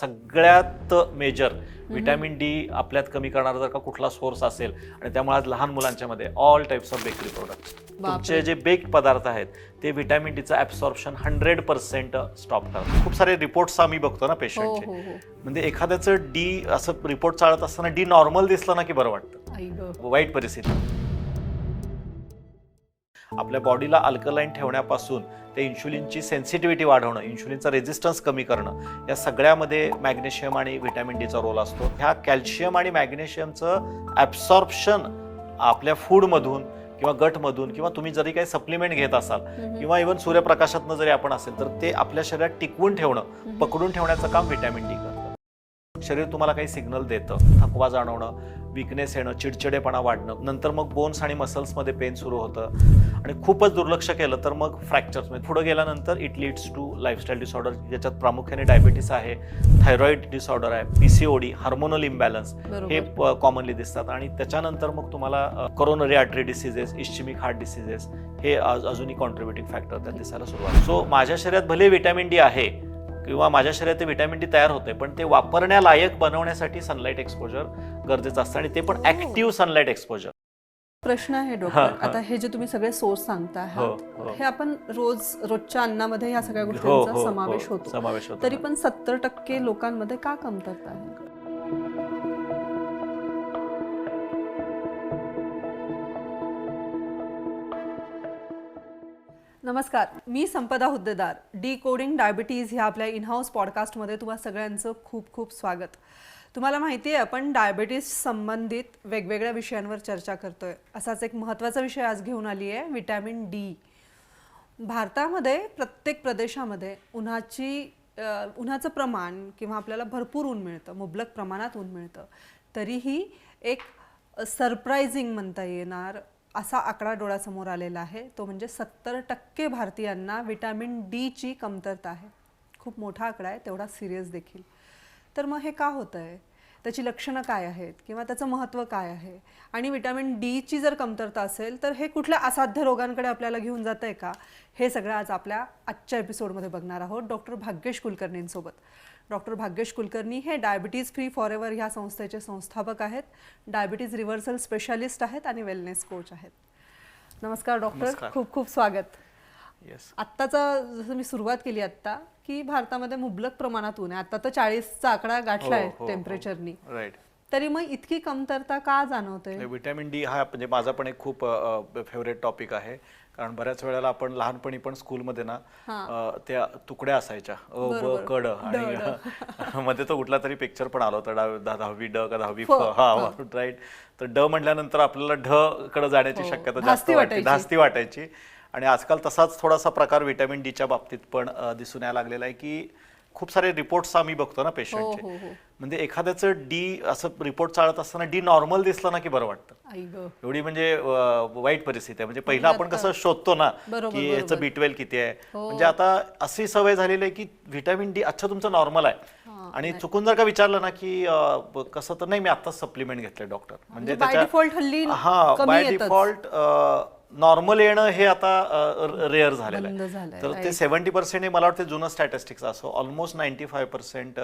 सगळ्यात major vitamin D आपल्यात कमी करणारा जर का कुठला सोर्स असेल आणि त्यामुळे आज लहान मुलांच्या मध्ये all types of bakery products तुमचे जे बेक पदार्थ आहेत ते व्हिटॅमिन डीचं ॲब्सॉर्प्शन हंड्रेड पर्सेंट स्टॉप करतात खूप सारे रिपोर्ट्स आम्ही बघतो ना हो पेशंटचे हो हो. म्हणजे एखाद्याचं डी असं रिपोर्ट चालत असताना डी नॉर्मल दिसलं ना की बरं वाटतं. वाईट परिस्थिती. आपल्या बॉडीला अल्कलाईन ठेवण्यापासून ते इन्शुलिनची सेन्सिटिव्हिटी वाढवणं इन्शुलिनचा रेझिस्टन्स कमी करणं या सगळ्यामध्ये मॅग्नेशियम आणि व्हिटॅमिन डीचा रोल असतो. ह्या कॅल्शियम आणि मॅग्नेशियमचं ॲब्सॉर्प्शन आपल्या फूडमधून किंवा गटमधून किंवा तुम्ही जरी काही सप्लिमेंट घेत असाल किंवा इव्हन सूर्यप्रकाशातनं जरी आपण असेल तर ते आपल्या शरीरात टिकवून ठेवणं पकडून ठेवण्याचं काम व्हिटॅमिन डी करतं. शरीर तुम्हाला काही सिग्नल देतं थकवा जाणवणं विकनेस येणं चिडचिडेपणा वाढणं नंतर मग बोन्स आणि मसल्समध्ये पेन सुरू होतं. आणि खूपच दुर्लक्ष केलं तर मग फ्रॅक्चर्स म्हणजे पुढे गेल्यानंतर it leads to lifestyle disorder ज्याच्यात प्रामुख्याने डायबिटीस आहे थायरॉइड डिसऑर्डर आहे पीसीओडी हार्मोनल इम्बॅलन्स हे कॉमनली दिसतात. आणि त्याच्यानंतर मग तुम्हाला coronary artery diseases ischaemic heart diseases हे अजूनही कॉन्ट्रीब्युटिंग फॅक्टर त्यात दिसायला सुरुवात. सो माझ्या शरीरात भले व्हिटॅमिन डी आहे किंवा माझ्या शरीरात ते व्हिटॅमिन डी तयार होते पण ते वापरण्यालायक बनवण्यासाठी सनलाईट एक्सपोजर गरजेचं असतं. आणि ते पण. ऍक्टिव्ह सनलाईट एक्सपोजर प्रश्न आहे डॉक्टर. आता हे जे तुम्ही सगळे सोर्स सांगता हो आहात हो. हे आपण रोज रोजच्या अन्नामध्ये ह्या सगळ्या हो गोष्टींचा हो. समावेश होतो. समावेश होतो. तरी पण सत्तर टक्के लोकांमध्ये का कमतरता आहे? नमस्कार मी Sampada Huddedar. Decoding diabetes ह्या आपल्या इनहाऊस पॉडकास्टमध्ये तुम्हा सगळ्यांचं खूप खूप स्वागत. तुम्हाला माहिती आहे आपण डायबिटीज संबंधित वेगवेगळ्या विषयांवर चर्चा करतोय. असाच एक महत्त्वाचा विषय आज घेऊन आली आहे विटॅमिन डी भारतामध्ये प्रत्येक प्रदेशामध्ये उन्हाची उन्हाचं प्रमाण किंवा आपल्याला भरपूर ऊन मिळतं मुबलक प्रमाणात ऊन मिळतं. तरीही एक सरप्रायझिंग म्हणता येणार असा आकडा डोळ्यासमोर आलेला आहे. तो म्हणजे सत्तर टक्के भारतीयांना विटॅमिन डीची कमतरता आहे. खूप मोठा आकडा आहे तेवढा सिरियस देखील. तर मग हे का होतं आहे त्याची लक्षणं काय आहेत? किंवा त्याचं महत्त्व काय आहे? आणि विटॅमिन डीची जर कमतरता असेल तर हे कुठल्या असाध्य रोगांकडे आपल्याला घेऊन जातं आहे का? हे सगळं आज आपल्या आजच्या एपिसोडमध्ये बघणार आहोत. डॉक्टर भाग्येश कुलकर्णींसोबत. डॉक्टर भाग्येश कुलकर्णी हे डायबिटीज फ्री फॉर एव्हर ह्या संस्थेचे संस्थापक आहेत. डायबिटीज रिव्हर्सल स्पेशालिस्ट आहेत आणि वेलनेस कोच आहेत. नमस्कार डॉक्टर. खूप खूप स्वागत. येस आत्ताचा जसं मी सुरुवात केली आत्ता की भारतामध्ये मुबलक प्रमाणात ऊन आहे. आता तर चाळीसचा आकडा गाठलाय हो, हो, हो. टेम्परेचरनी राईट तरी मग इतकी कमतरता का जाणवते व्हिटॅमिन डी हा म्हणजे माझा पण एक खूप फेवरेट टॉपिक आहे. कारण बऱ्याच वेळेला आपण लहानपणी पण स्कूलमध्ये ना अ, त्या तुकड्या असायच्या अ ब बरोबर. क ड आणि मध्ये तो कुठला तरी पिक्चर पण आला होता डाव- दहावी ड का दहावी फ फ, हा राईट तर ड म्हटल्यानंतर आपल्याला ढ कडे जाण्याची हो. शक्यता जास्त धास्ती वाटते वाटायची. धास्ती वाटायची आणि आजकाल तसाच थोडासा प्रकार व्हिटॅमिन डीच्या बाबतीत पण अ, दिसून यायला लागलेला आहे की खूप सारे रिपोर्ट्स आम्ही बघतो ना हो पेशंटचे हो हो. म्हणजे एखाद्याचं डी असं रिपोर्ट चालत असताना डी नॉर्मल दिसलं ना की बरं वाटतं. एवढी म्हणजे वाईट परिस्थिती आहे. म्हणजे पहिलं आपण कसं शोधतो ना की. याचं बी ट्वेल्व किती आहे. हो. म्हणजे आता अशी सवय झालेली आहे की व्हिटॅमिन डी अच्छा तुमचं नॉर्मल आहे. आणि चुकून जर का विचारलं ना की कसं तर नाही मी आताच सप्लिमेंट घेतले डॉक्टर म्हणजे हल्ली हा बाय. डिफॉल्ट नॉर्मल येणं हे आता रेअर झालेलं आहे तर ते. सेव्हन्टी पर्सेंट हे मला वाटतं जुनं स्टॅटिस्टिक्स असो ऑलमोस्ट नाईन्टी फाय पर्सेंट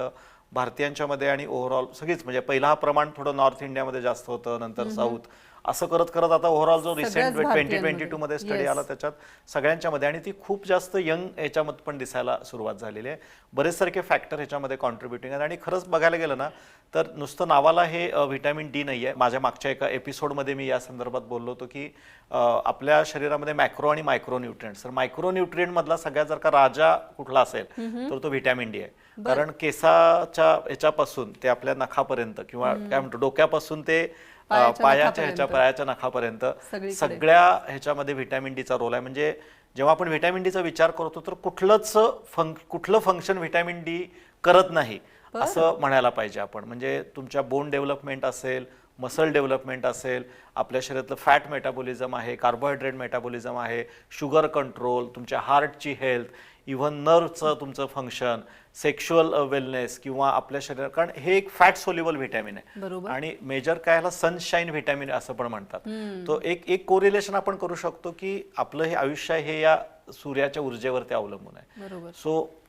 भारतीयांच्या मध्ये आणि ओव्हरऑल सगळीच म्हणजे पहिला हा प्रमाण थोडं नॉर्थ इंडियामध्ये जास्त होतं नंतर साऊथ असं करत करत आता ओव्हरऑल जो रिसेंट ट्वेंटी ट्वेंटी. टू मध्ये स्टडी. आला त्याच्यात सगळ्यांच्या मध्ये आणि ती खूप जास्त यंग ह्याच्यामध्ये पण दिसायला सुरुवात झालेली आहे. बरेच सारखे फॅक्टर ह्याच्यामध्ये कॉन्ट्रीब्युटिंग आहेत. आणि खरंच बघायला गेलं ना तर नुसतं नावाला हे व्हिटॅमिन डी नाही आहे माझ्या मागच्या एका एपिसोडमध्ये मी या संदर्भात बोललो होतो की आपल्या शरीरामध्ये मॅक्रो आणि मायक्रो न्यूट्रिएंट्स तर मायक्रो न्यूट्रिएंट मधला सगळ्यात जर का राजा कुठला असेल तर तो व्हिटॅमिन डी आहे. कारण केसाच्या ह्याच्यापासून ते आपल्या नखापर्यंत किंवा काय म्हणतो डोक्यापासून ते अ, पायाच्या ह्याच्या. पायाच्या नखापर्यंत. सगळ्या ह्याच्यामध्ये व्हिटॅमिन डीचा रोल आहे म्हणजे जेव्हा आपण व्हिटॅमिन डीचा विचार करतो तर कुठलंच फंक कुठलं फंक्शन व्हिटॅमिन डी करत नाही असं म्हणायला पाहिजे आपण म्हणजे तुमच्या बोन डेव्हलपमेंट असेल मसल डेव्हलपमेंट असेल आपल्या शरीरातलं फॅट मेटाबॉलिझम आहे कार्बोहायड्रेट मेटाबॉलिझम आहे शुगर कंट्रोल तुमच्या हार्टची हेल्थ इव्हन नर्वचं तुमचं फंक्शन सेक्शुअल वेलनेस किंवा आपल्या शरीरात कारण हे एक फॅट सोल्युबल व्हिटॅमिन आहे. बरोबर. आणि मेजर काय ह्याला सनशाईन व्हिटॅमिन असं पण म्हणतात. तो एक एक कोरिलेशन आपण करू शकतो की आपलं हे आयुष्य हे या सूर्याच्या ऊर्जेवरती अवलंबून आहे. बरोबर. सो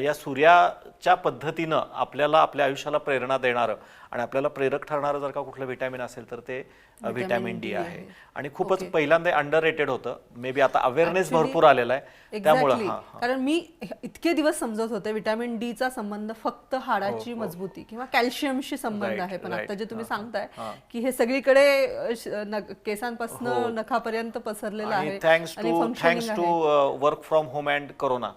या सूर्याच्या पद्धतीनं आपल्याला आपल्या आयुष्याला प्रेरणा देणारं आणि आपल्याला प्रेरक ठरणारं जर का कुठलं व्हिटॅमिन असेल तर ते व्हिटॅमिन डी आहे आणि खूपच पहिल्यांदा अंडर रेटेड होतं मे बी आता अवेअरनेस भरपूर आलेला आहे त्यामुळं. हा हा. कारण मी इतके दिवस समजत होते विटॅमिन डी चा संबंध फक्त हाडाची मजबूती किंवा कॅल्शियमशी संबंध हो, आहे पण. आता जे तुम्ही हा, सांगताय हा. की हे सगळीकडे केसांपासून नखापर्यंत पसरलेलं आहे thanks to. Work from home and corona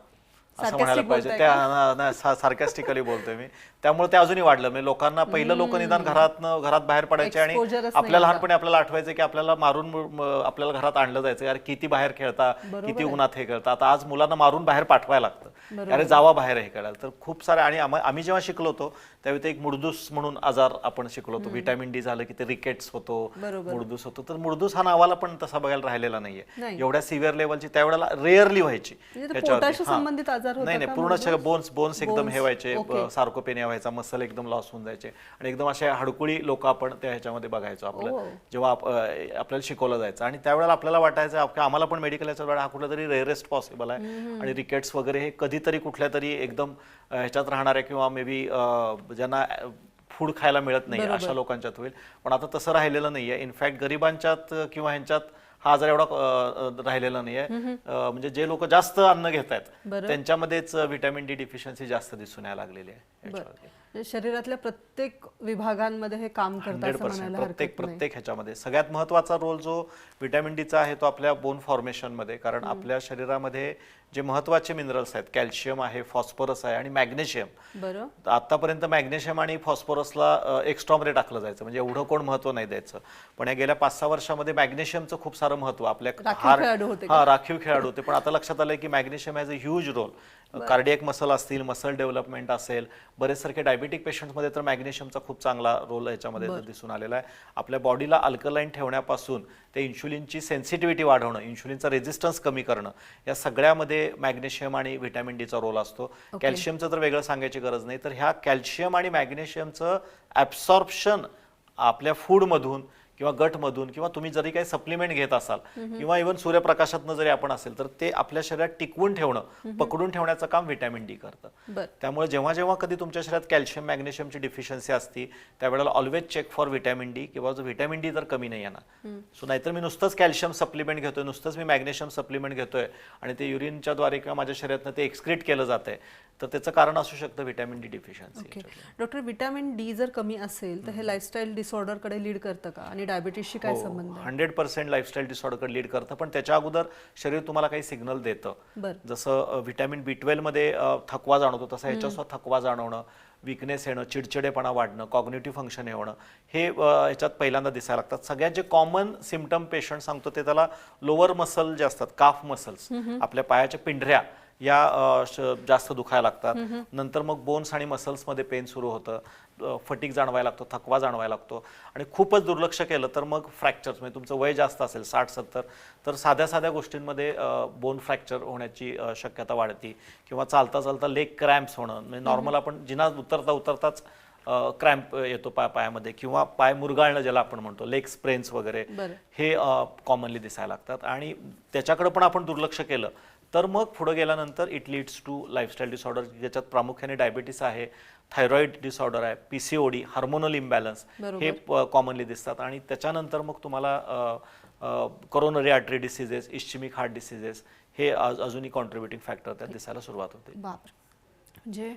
असं म्हणायला पाहिजे. त्या सार्कॅस्टिकली बोलतोय मी. त्यामुळे ते अजूनही वाढलं. म्हणजे लोकांना पहिलं लोक निदान घरात घरात बाहेर पडायचे आणि आपल्या. लहानपणी आपल्याला आठवायचं की आपल्याला मारून आपल्याला घरात आणलं जायचं. यार किती बाहेर खेळता किती उन्हात हे खेळता आता आज मुलांना मारून बाहेर पाठवायला लागतं. अरे जावा बाहेर हे खेळायला तर खूप सारे आणि आम्हा- जेव्हा शिकलो होतो त्यावेळी ते एक मुडदूस म्हणून आजार आपण शिकलो होतो. व्हिटॅमिन डी झालं की ते रिकेट्स होतो. मुडदूस होतो. तर मुडदूस हा नावाला पण तसा बघायला राहिलेला नाहीये. नाही. एवढ्या सिव्हिअर लेवलची त्यावेळेला रेअरली व्हायची. म्हणजे ते त्याच्यावरती. पोटाशी. संबंधित आजार होता नाही नाही. पूर्ण? बोन्स बोन्स एकदम हे व्हायचे. सार्कोपेनिया व्हायचा मसल एकदम लॉस होऊन जायचे. आणि एकदम असे हडकुळी लोक आपण त्या ह्याच्यामध्ये बघायचो आपलं. Oh. जेव्हा आपल्याला शिकवलं जायचं. आणि त्यावेळेला आपल्याला वाटायचं आप- आम्हाला पण मेडिकल याच्या वेळा हा कुठला तरी रेअरेस्ट पॉसिबल आहे आणि रिकेट्स वगैरे हे कधीतरी कुठल्या तरी एकदम ह्याच्यात राहणाऱ्या किंवा मे बी ज्यांना फूड खायला मिळत नाही अशा लोकांच्यात होईल. पण आता तसं राहिलेलं नाहीये. इनफॅक्ट गरिबांच्यात किंवा ह्यांच्यात हा आजार एवढा राहिलेला नाहीये. अं, म्हणजे जे लोक जास्त अन्न घेत आहेत. त्यांच्यामध्येच व्हिटॅमिन डी डिफिशियन्सी जास्त दिसून यायला लागलेली आहे शरीरातल्या प्रत्येक विभागांमध्ये हे काम करतात प्रत्येक प्रत्येक ह्याच्यामध्ये. सगळ्यात महत्त्वाचा रोल जो व्हिटॅमिन डीचा आहे तो आपल्या बोन फॉर्मेशनमध्ये कारण आपल्या शरीरामध्ये जे महत्त्वाचे मिनरल्स आहेत कॅल्शियम आहे फॉस्फरस आहे आणि मॅग्नेशियम बरं. आतापर्यंत मॅग्नेशियम आणि फॉस्फरसला एक्स्ट्रॉमरे टाकलं जायचं. म्हणजे एवढं कोण महत्त्व नाही द्यायचं. पण या गेल्या पाच सहा वर्षामध्ये मॅग्नेशियमचं खूप सारं महत्त्व आपल्या हा राखीव खेळाडू होते. पण आता लक्षात आलंय की magnesium has a huge role cardiac muscle असतील मसल डेव्हलपमेंट असेल बरेच सारखे डायबेटिक पेशंटमध्ये तर मॅग्नेशियमचा खूप चांगला रोल याच्यामध्ये दिसून आलेला आहे. आपल्या बॉडीला अल्कलाईन ठेवण्यापासून ते इन्शुलिनची सेन्सिटिव्हिटी वाढवणं इन्शुलिनचा रेझिस्टन्स कमी करणं या सगळ्यामध्ये मॅग्नेशियम आणि व्हिटॅमिन डीचा रोल असतो. कॅल्शियमचं तर वेगळं सांगायची गरज नाही. तर ह्या कॅल्शियम आणि मॅग्नेशियमचं ॲब्सॉर्प्शन आपल्या फूडमधून किंवा गटमधून किंवा तुम्ही जरी काही सप्लिमेंट घेत असाल किंवा इव्हन सूर्यप्रकाशातनं जरी आपण असेल तर ते आपल्या शरीरात टिकवून ठेवणं पकडून ठेवण्याचं काम व्हिटॅमिन डी करतं. त्यामुळे जेव्हा जेव्हा कधी तुमच्या शरीरात कॅल्शियम मॅग्नेशियमची डिफिशियन्सी असती त्यावेळेला always check for vitamin D किंवा जो व्हिटॅमिन डी जर कमी नाही येणार सो नाहीतर मी नुसतंच कॅल्शियम सप्लिमेंट घेतोय नुसतंच मी मॅग्नेशियम सप्लिमेंट घेतोय आणि ते युरिनच्या द्वारे किंवा माझ्या शरीरातनं ते एक्सक्रीट केलं जातंय. तर त्याचं कारण असू शकतं vitamin D deficiency doctor vitamin D जर कमी असेल तर हे लाईफस्टाईल डिसऑर्डरकडे लीड करतं का? आणि डायबिटीसशी काय संबंध आहे? हंड्रेड पर्सेंट लाईफस्टाईल डिसऑर्डरकडे लीड करतं पण त्याच्या अगोदर शरीर तुम्हाला काही सिग्नल देतं. जसं व्हिटॅमिन बी मध्ये अ, थकवा जाणवतो तसं ह्याच्या सुद्धा थकवा जाणवणं विकनेस येणं चिडचिडेपणा वाढणं कॉग्नेटिव्ह फंक्शन होणं हे ह्याच्यात पहिल्यांदा दिसायला लागतात. सगळ्यात जे कॉमन सिमटम पेशंट सांगतो ते त्याला लोअर मसल जे असतात काफ मसल्स आपल्या पायाच्या पिंढऱ्या या जास्त दुखायला लागतात. नंतर मग बोन्स आणि मसल्समध्ये पेन सुरू होतं. फटीक जाणवायला लागतो थकवा जाणवायला लागतो. आणि खूपच दुर्लक्ष केलं तर मग फ्रॅक्चर्स म्हणजे तुमचं वय जास्त असेल साठ सत्तर तर साध्या साध्या गोष्टींमध्ये बोन फ्रॅक्चर होण्याची शक्यता वाढते. किंवा चालता चालता लेग क्रॅम्प्स होणं. म्हणजे नॉर्मल आपण जिना उतरता उतरताच क्रॅम्प येतो पाय पायामध्ये. किंवा पाय मुरगाळणं ज्याला आपण म्हणतो लेग स्प्रेन्स वगैरे हे कॉमनली दिसायला लागतात. आणि त्याच्याकडे पण आपण दुर्लक्ष केलं तर मग पुढे गेल्यानंतर it leads to lifestyle disorder ज्याच्यात प्रामुख्याने डायबिटीस आहे थायरॉइड डिसऑर्डर आहे पीसीओडी हार्मोनल इम्बॅलन्स. हे कॉमनली दिसतात. आणि त्याच्यानंतर मग तुम्हाला coronary artery diseases ischaemic heart diseases हे आज- अजूनही कॉन्ट्रीब्युटिंग फॅक्टर त्यात दिसायला सुरुवात होते. म्हणजे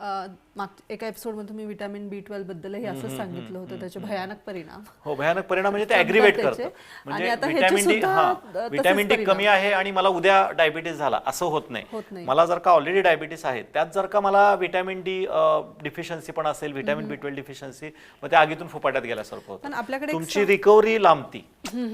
माग एका एपिसोडमध्ये तुम्ही विटॅमिन बी ट्वेल्व बद्दलही असंच सांगितलं होतं. त्याचे भयानक परिणाम. हो भयानक परिणाम म्हणजे ते. करतं. आणि म्हणजे व्हिटॅमिन डी हा व्हिटॅमिन डी. कमी आहे आणि मला उद्या डायबिटीस झाला. असं होत नाही. मला जर का ऑलरेडी डायबिटीस आहे त्यात जर का मला व्हिटॅमिन डी डिफिशियन्सी पण असेल व्हिटॅमिन बी ट्वेल्व डिफिशियन्सी मग त्या आगीतून फुपाट्यात गेल्यासारखं होतं. आपल्याकडे तुमची रिकव्हरी लांबती.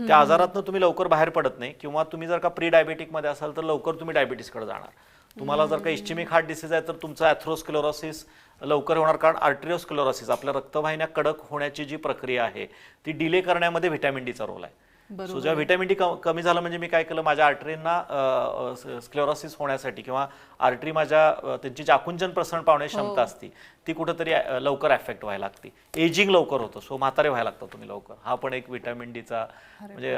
त्या आजारातनं तुम्ही लवकर बाहेर पडत नाही किंवा तुम्ही जर का प्री डायबेटिकमध्ये असाल तर लवकर तुम्ही डायबिटीसकडे जाणार. तुम्हाला जर का इश्चिमिक हार्ट डिसीज आहे तर तुमचा ॲथ्रोस्क्लोरोसिस लवकर होणार कारण आर्टेरिओस्क्लोरोसिस आपल्या रक्तवाहिन्या कडक होण्याची जी प्रक्रिया आहे ती डिले करण्यामध्ये व्हिटॅमिन डीचा रोल आहे. सो जेव्हा व्हिटॅमिन डी कमी झालं म्हणजे मी काय केलं माझ्या आर्टरींना स्क्लेरोसिस होण्यासाठी किंवा आर्टरी माझ्या त्यांची जी आकुंचन प्रसरण पावण्याची क्षमता हो. असती ती कुठंतरी लवकर अफेक्ट व्हायला लागते. एजिंग लवकर होतं. सो म्हातारे व्हायला लागतं तुम्ही लवकर. हा पण एक व्हिटॅमिन डीचा म्हणजे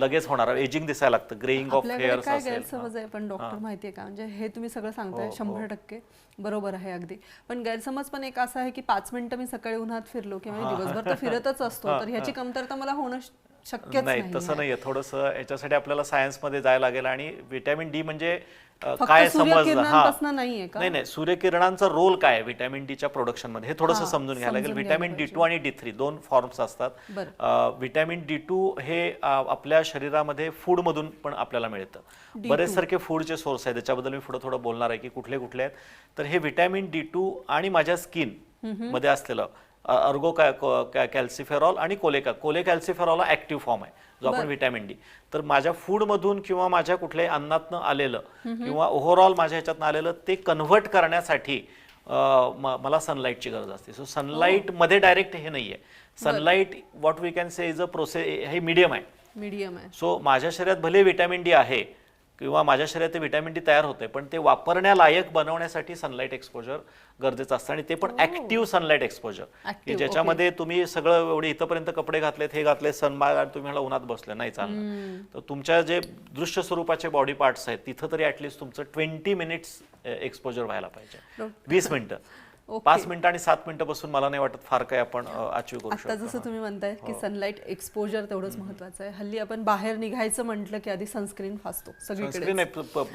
लगेच होणार. एजिंग दिसायला लागतं. ग्रेइंग ऑफ हेअर्स गैरसमज आहे पण डॉक्टर माहितीये का? म्हणजे हे तुम्ही सगळं सांगताय शंभर टक्के. बरोबर आहे अगदी. पण गैरसमज पण एक असा आहे की पाच मिनिटं मी सकाळी उन्हात फिरलो किंवा दिवसभर तर फिरतच असतो तर ह्याची कमतरता मला होणं शक्यच नाही नाही तसं नाहीये. थोडंसं याच्यासाठी आपल्याला सायन्समध्ये जायला लागेल आणि व्हिटॅमिन डी म्हणजे काय समजलं? का? नाही नाही. सूर्यकिरणांचा रोल काय आहे व्हिटॅमिन डीच्या प्रोडक्शनमध्ये? हे थोडंसं हा, समजून घ्यायला लागेल. व्हिटॅमिन डी टू आणि डी थ्री दोन फॉर्म्स असतात. व्हिटॅमिन डी टू हे आपल्या शरीरामध्ये फूड मधून पण आपल्याला मिळतं. बरेच सारखे फूडचे सोर्स आहेत. त्याच्याबद्दल मी पुढे थोडं बोलणार आहे की कुठले कुठले आहेत. तर हे व्हिटॅमिन डी टू आणि माझ्या स्किनमध्ये असलेलं अर्गो कॅल्सिफेरॉल आणि कोलेका कोले कॅल्सिफेरॉल हा ऍक्टिव्ह फॉर्म आहे जो आपण व्हिटॅमिन डी. तर माझ्या फूड मधून किंवा माझ्या कुठल्याही अन्नातनं आलेलं किंवा ओव्हरऑल माझ्या ह्याच्यातनं आलेलं ते कन्व्हर्ट करण्यासाठी मला सनलाईटची गरज असते. सो सनलाईटमध्ये डायरेक्ट हे नाहीये. Sunlight what we can say is a process हे मीडियम आहे. मीडियम आहे. सो माझ्या शरीरात भले व्हिटॅमिन डी आहे किंवा माझ्या शरीरात ते व्हिटॅमिन डी तयार होते पण ते वापरण्यालायक बनवण्यासाठी सनलाईट एक्सपोजर गरजेचं असतं आणि ते पण ऍक्टिव्ह सनलाईट एक्सपोजर की ज्याच्यामध्ये तुम्ही सगळं एवढे इथपर्यंत कपडे घातलेत हे घातले सनमाग आणि तुम्ही उन्हात बसले नाही चालणार. तर तुमच्या जे दृश्य स्वरूपाचे बॉडी पार्ट्स आहेत तिथं तरी ऍटलिस्ट तुमचं ट्वेंटी मिनिट्स एक्सपोजर व्हायला पाहिजे. वीस मिनिटं. पाच मिनिटं आणि सात मिनिटं बसून मला नाही वाटत फार काही आपण अचीव करू शकतो. जसं तुम्ही म्हणताय हो. की सनलाईट एक्सपोजर तेवढंच महत्वाचं आहे. हल्ली आपण बाहेर निघायचं म्हटलं की आधी सनस्क्रीन फासतो सगळीकडे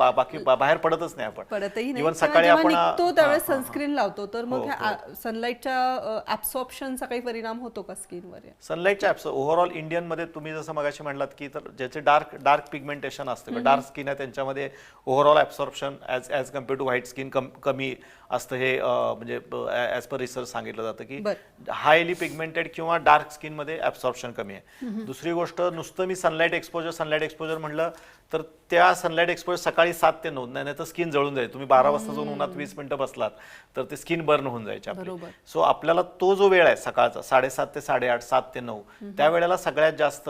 बाकी बाहेर पडतच नाही आपण. पडतही नाही. सकाळी आपण निघतो हा, त्यावेळेस हा, हा. सनस्क्रीन लावतो. तर मग हो, ह्या सनलाईटच्या ऍब्सॉर्प्शनचा काही परिणाम होतो का स्किनवर सनलाईटच्या ऍप्स ओव्हरऑल इंडियनमध्ये तुम्ही जसं मगाशी म्हणलात की तर ज्याचे डार्क डार्क पिगमेंटेशन असतं डार्क स्किन आहे त्यांच्यामध्ये overall absorption as as compare to white skin कमी असतं हे म्हणजे ॲज पर रिसर्च सांगितलं जातं की. हायली पिगमेंटेड किंवा डार्क स्किनमध्ये ॲब्सॉर्प्शन कमी आहे दुसरी गोष्ट नुसतं मी सनलाईट एक्सपोजर सनलाईट एक्सपोजर म्हणलं तर त्या सनलाईट एक्सपोजर सकाळी सात ते नऊ नाही तर स्किन जळून जाईल. तुम्ही बारा वाजता जाऊन उन्हात वीस मिनिटं बसलात तर ते स्किन बर्न होऊन जायचे आपली. सो आपल्याला तो जो वेळ आहे सकाळचा साडेसात ते साडेआठ सात ते नऊ त्या वेळेला सगळ्यात जास्त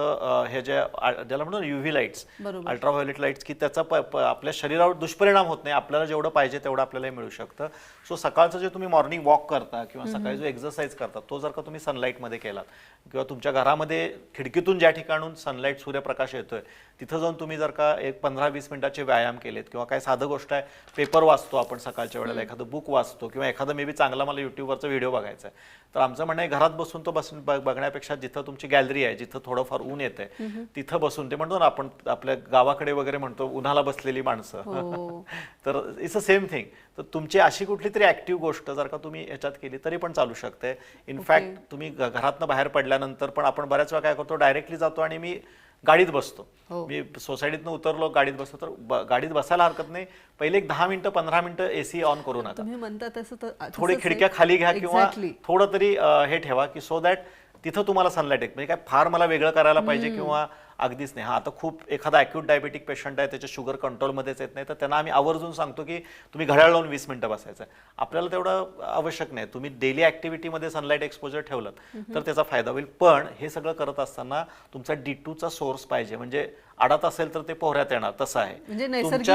हे जे ज्याला म्हणतो युव्ही लाईट्स. अल्ट्राव्हायोलेट लाईट्स की त्याचा आपल्या शरीरावर दुष्परिणाम होत नाही. आपल्याला जेवढं पाहिजे तेवढं आपल्याला मिळू शकतं. सो सकाळचं जे तुम्ही मॉर्निंग वॉक करता किंवा सकाळी जो एक्सरसाइज करता तो जर का तुम्ही सनलाईटमध्ये केलात किंवा तुमच्या घरामध्ये खिडकीतून ज्या ठिकाणून सनलाईट सूर्यप्रकाश येतोय तिथं जाऊन तुम्ही जर का एक पंधरा वीस मिनिटाचे व्यायाम केलेत किंवा काय साधं गोष्ट आहे पेपर वाचतो आपण सकाळच्या वेळेला एखादं बुक वाचतो किंवा एखादं मे बी चांगला मला युट्यूबवरचा व्हिडिओ बघायचा आहे. तर आमचं म्हणणं आहे घरात बसून तो बसून बघण्यापेक्षा जिथं तुमची गॅलरी आहे जिथं थोडंफार ऊन येतंय तिथं बसून ते म्हणतो ना आपण आपल्या गावाकडे वगैरे म्हणतो उन्हाला बसलेली माणसं. हो. तर इट्स अ सेम थिंग तर तुमची अशी कुठली तरी ऍक्टिव्ह गोष्ट जर का तुम्ही याच्यात केली तरी पण चालू शकते इनफॅक्ट तुम्ही घरातनं बाहेर पडल्यानंतर पण आपण बऱ्याच वेळा काय करतो डायरेक्टली जातो आणि मी गाडीत बसतो हो. मी सोसायटीतनं उतरलो गाडीत बसतो तर गाडीत बसायला हरकत नाही पहिले एक दहा मिनिटं पंधरा मिनिटं एसी ऑन करू नका तुम्ही म्हणता तसं तर थोडे खिडक्या. खाली घ्या किंवा. थोडं तरी हे ठेवा की सो दॅट तिथं तुम्हाला सनलाईट येत म्हणजे काय फार मला वेगळं करायला पाहिजे किंवा अगदीच नाही. हा आता खूप एखादा अॅक्यूट डायबेटिक पेशंट आहे त्याच्या शुगर कंट्रोलमध्येच येत नाही. तर त्यांना आम्ही आवर्जून सांगतो की तुम्ही घड्याळ लावून वीस मिनिटं बसायचं. आपल्याला तेवढं आवश्यक नाही. तुम्ही डेली ऍक्टिव्हिटीमध्ये सनलाईट एक्सपोजर ठेवलं तर त्याचा फायदा होईल. पण हे सगळं करत असताना तुमचा डी टूचा सोर्स पाहिजे. म्हणजे आडात असेल तर ते पोहऱ्यात येणार तसं आहे. म्हणजे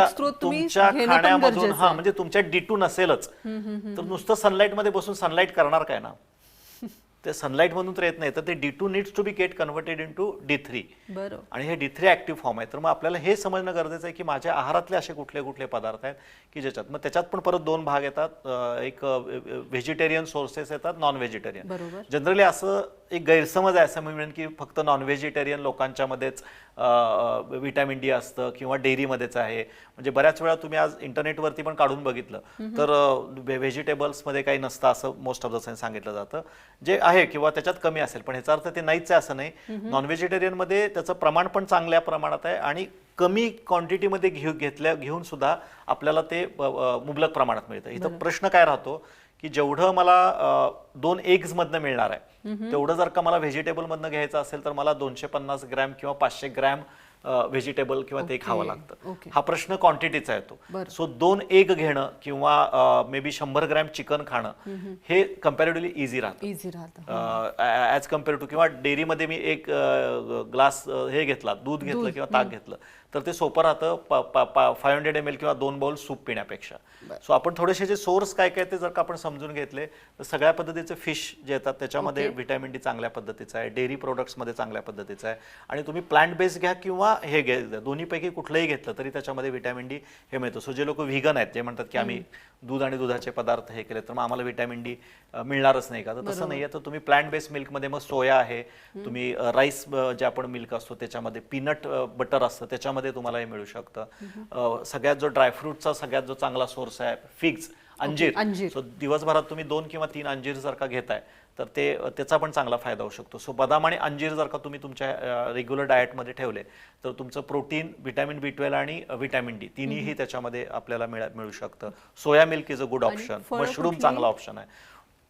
तुमच्या- खाण्यामधून हा. म्हणजे तुमच्या डी टू नसेलच. तर नुसतं सनलाईटमध्ये बसून सनलाईट करणार काय ना? ते सनलाईट मधून तर येत नाही. तर ते D two needs to be get converted into D three बरं आणि हे डी थ्री ऍक्टिव्ह फॉर्म आहे. तर मग आपल्याला हे समजणं गरजेचं आहे की माझ्या आहारातले असे कुठले कुठले पदार्थ आहेत की ज्याच्यात मग त्याच्यात पण परत दोन भाग येतात एक व्हेजिटेरियन सोर्सेस येतात नॉन व्हेजिटेरियन बरोबर. जनरली असं एक गैरसमज आहे असं मी म्हणेन की फक्त नॉन व्हेजिटेरियन लोकांच्या मध्येच व्हिटॅमिन डी असतं किंवा डेअरीमध्येच आहे. म्हणजे बऱ्याच वेळा तुम्ही आज इंटरनेटवरती पण काढून बघितलं. तर व्हेजिटेबल्समध्ये काही नसतं असं मोस्ट ऑफ द सेन्स सांगितलं जातं. जे आहे किंवा त्याच्यात कमी असेल पण ह्याचा अर्थ ते नाहीच आहे असं नाही. नॉन व्हेजिटेरियनमध्ये त्याचं प्रमाण पण चांगल्या प्रमाणात आहे आणि कमी क्वांटिटीमध्ये घेऊ घेतल्या घेऊन सुद्धा आपल्याला ते मुबलक प्रमाणात मिळतं. इथं प्रश्न काय राहतो की जेवढं मला दोन एग्ज मधनं मिळणार आहे तेवढं जर का मला व्हेजिटेबल मधनं घ्यायचं असेल तर मला दोनशे पन्नास ग्रॅम किंवा पाचशे ग्रॅम व्हेजिटेबल किंवा ते खावं लागतं. हा प्रश्न क्वांटिटीचा येतो. सो दोन एग घेणं किंवा मे बी शंभर ग्रॅम चिकन खाणं हे कम्पॅरेटिव्हली इझी राहतं. इझी राहतं. ॲज कंपेअर टू किंवा डेअरीमध्ये मी एक ग्लास हे घेतला दूध घेतलं किंवा ताक घेतलं. तर ते सोपं राहतं फाय हंड्रेड एम एल किंवा दोन बाउल सूप पिण्यापेक्षा. सो आपण थोडेसे जे सोर्स काय काय ते जर का आपण समजून घेतले तर सगळ्या पद्धतीचे फिश जे येतात त्याच्यामध्ये व्हिटॅमिन डी चांगल्या पद्धतीचं आहे डेअरी प्रोडक्ट्समध्ये चांगल्या पद्धतीचं आहे. आणि तुम्ही प्लांट बेस्ड घ्या किंवा हे घ्या दोन्हीपैकी कुठलंही घेतलं तरी त्याच्यामध्ये व्हिटॅमिन डी हे मिळतं. सो जे लोक व्हिगन आहेत जे म्हणतात की आम्ही दूध आणि दुधाचे पदार्थ हे केले तर मग आम्हाला व्हिटॅमिन डी मिळणारच नाही का? तर तसं नाही आहे तर तुम्ही प्लांट बेस्ड मिल्कमध्ये मग सोया आहे तुम्ही राईस जे आपण मिल्क असतो त्याच्यामध्ये पीनट बटर असतं त्याच्यामध्ये तुम्हाला हे मिळू शकतं. सगळ्यात जो ड्रायफ्रूटचा सगळ्यात जो चांगला सोर्स आहे फिग्स अंजीर. अंजीर. सो दिवसभरात तुम्ही दोन किंवा तीन अंजीर जर का घेताय तर ते त्याचा पण चांगला फायदा होऊ शकतो. सो बदाम आणि अंजीर जर का तुम्ही तुमच्या रेग्युलर डाएटमध्ये ठेवले तर तुमचं प्रोटीन व्हिटॅमिन बी ट्वेल्व आणि व्हिटॅमिन डी तिन्हीही त्याच्यामध्ये आपल्याला मिळा मिळू शकतं. Soya milk is a good option mushroom? चांगला ऑप्शन आहे.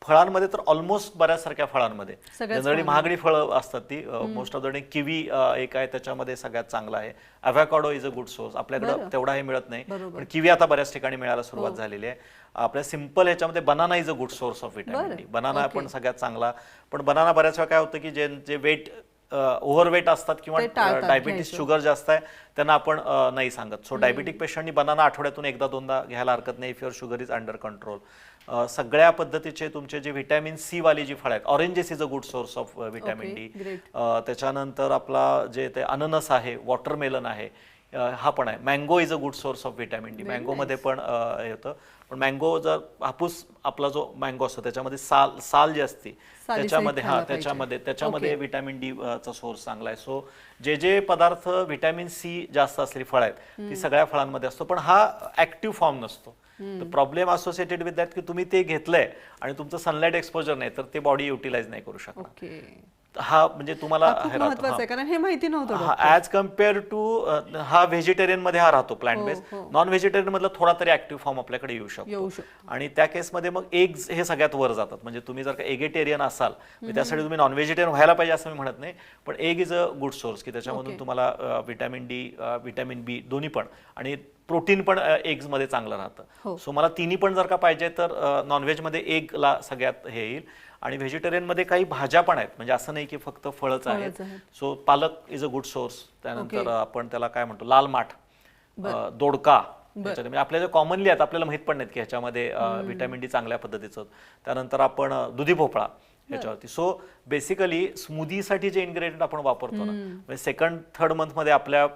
फळांमध्ये तर ऑलमोस्ट बऱ्याच सारख्या फळांमध्ये. जनरली महागडी फळं असतात ती. Most of the day kiwi एक आहे त्याच्यामध्ये सगळ्यात चांगला आहे. Avocado is a good source आपल्याकडे. तेवढा हे मिळत नाही. पण किवी आता बऱ्याच ठिकाणी मिळायला सुरुवात झालेली आहे. आपल्या सिंपल ह्याच्यामध्ये banana is a good source of बरं. D banana. पण सगळ्यात चांगला. पण बनाना बऱ्याच वेळा काय होतं की जे जे वेट ओव्हरवेट असतात किंवा डायबिटीस. शुगर जास्त आहे त्यांना आपण नाही सांगत. सो डायबिटिक पेशंटनी बनाना आठवड्यातून एकदा दोनदा घ्यायला हरकत नाही if your sugar is under control सगळ्या पद्धतीचे तुमचे जे व्हिटॅमिन सी वाली जी फळं आहेत oranges is a good source of vitamin D. त्याच्यानंतर आपला जे ते अननस आहे वॉटरमेलन आहे हा पण आहे. Mango is a good source of vitamin D मँगोमध्ये पण होतं पण मँगो जर हापूस आपला जो मँगो असतो त्याच्यामध्ये साल साल जी असते त्याच्यामध्ये हा. त्याच्यामध्ये त्याच्यामध्ये. व्हिटॅमिन डी चा सोर्स चांगला आहे. सो जे जे पदार्थ व्हिटॅमिन सी जास्त असलेली फळं आहेत ती सगळ्या फळांमध्ये असतो. पण हा ऍक्टिव्ह फॉर्म नसतो. प्रॉब्लेम असोसिएटेड विथ दॅट की तुम्ही ते घेतलंय आणि तुमचं सनलाईट एक्सपोजर नाही तर ते बॉडी युटिलाइज नाही करू ओके. हा म्हणजे तुम्हाला. आहे कारण हे माहिती नव्हतं कंपेअर टू हा व्हेजिटेरियनमध्ये हा राहतो प्लांट बेस. नॉन व्हेजिटेरियन मधला थोडा तरी ऍक्टिव्ह फॉर्म आपल्याकडे येऊ शकतो. शकतो. आणि त्या केसमध्ये मग एग्ज हे सगळ्यात वर जातात. म्हणजे तुम्ही जर का एगेटेरियन असाल त्यासाठी तुम्ही नॉन व्हेजिटेरियन व्हायला पाहिजे असं मी म्हणत नाही पण egg is a good source की त्याच्यामधून. तुम्हाला व्हिटॅमिन डी व्हिटॅमिन बी दोन्ही पण. आणि प्रोटीन पण एग्जमध्ये चांगलं हो. राहतं सो मला तिन्ही पण जर का पाहिजे तर नॉनव्हेजमध्ये एगला सगळ्यात हे येईल. आणि व्हेजिटेरियनमध्ये काही भाज्या पण आहेत. म्हणजे असं नाही की फक्त फळच आहेत. सो पालक इज अ गुड सोर्स त्यानंतर. आपण त्याला काय म्हणतो? लाल माठ. दोडका. म्हणजे आपल्या जे कॉमनली आहेत आपल्याला माहीत पण नाहीत की ह्याच्यामध्ये व्हिटॅमिन डी चांगल्या पद्धतीचं. त्यानंतर आपण दुधी भोपळा. ह्याच्यावरती सो बेसिकली स्मूदीसाठी जे इन्ग्रेडियंट आपण वापरतो ना म्हणजे सेकंड थर्ड मंथमध्ये आपल्या